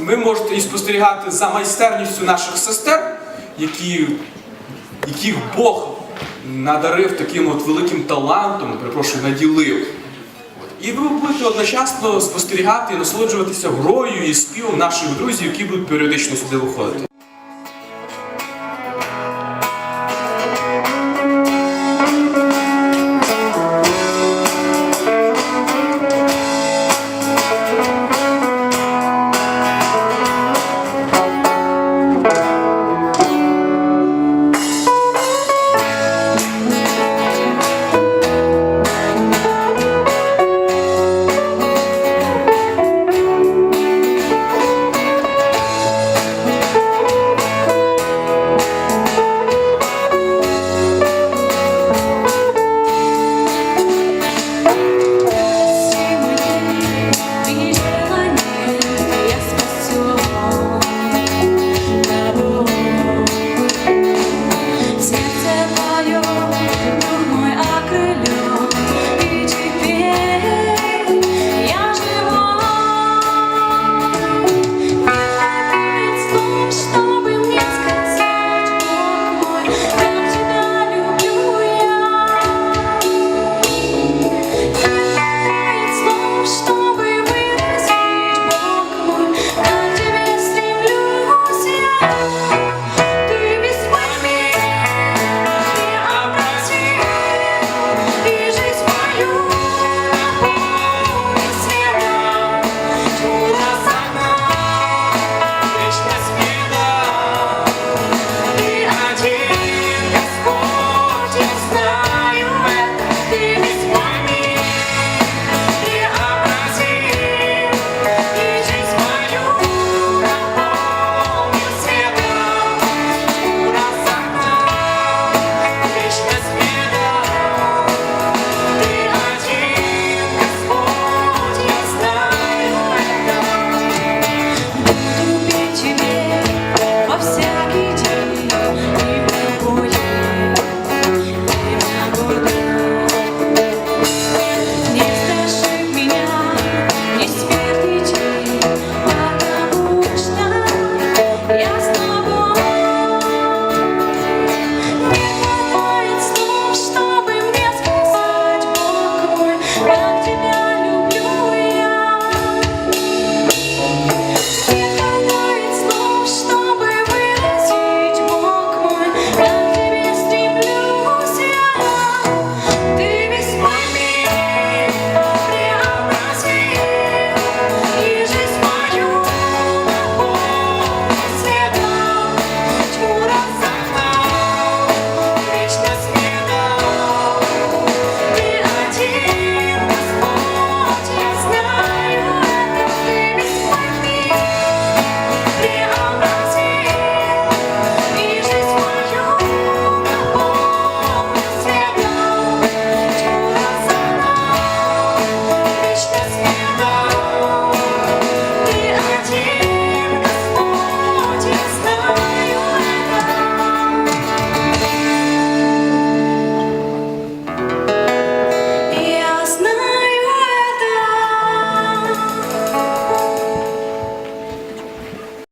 ви можете і спостерігати за майстерністю наших сестер, які, яких Бог надарив таким от великим талантом, перепрошую, наділив. І ви будете одночасно спостерігати і насолоджуватися грою і співом наших друзів, які будуть періодично сюди виходити.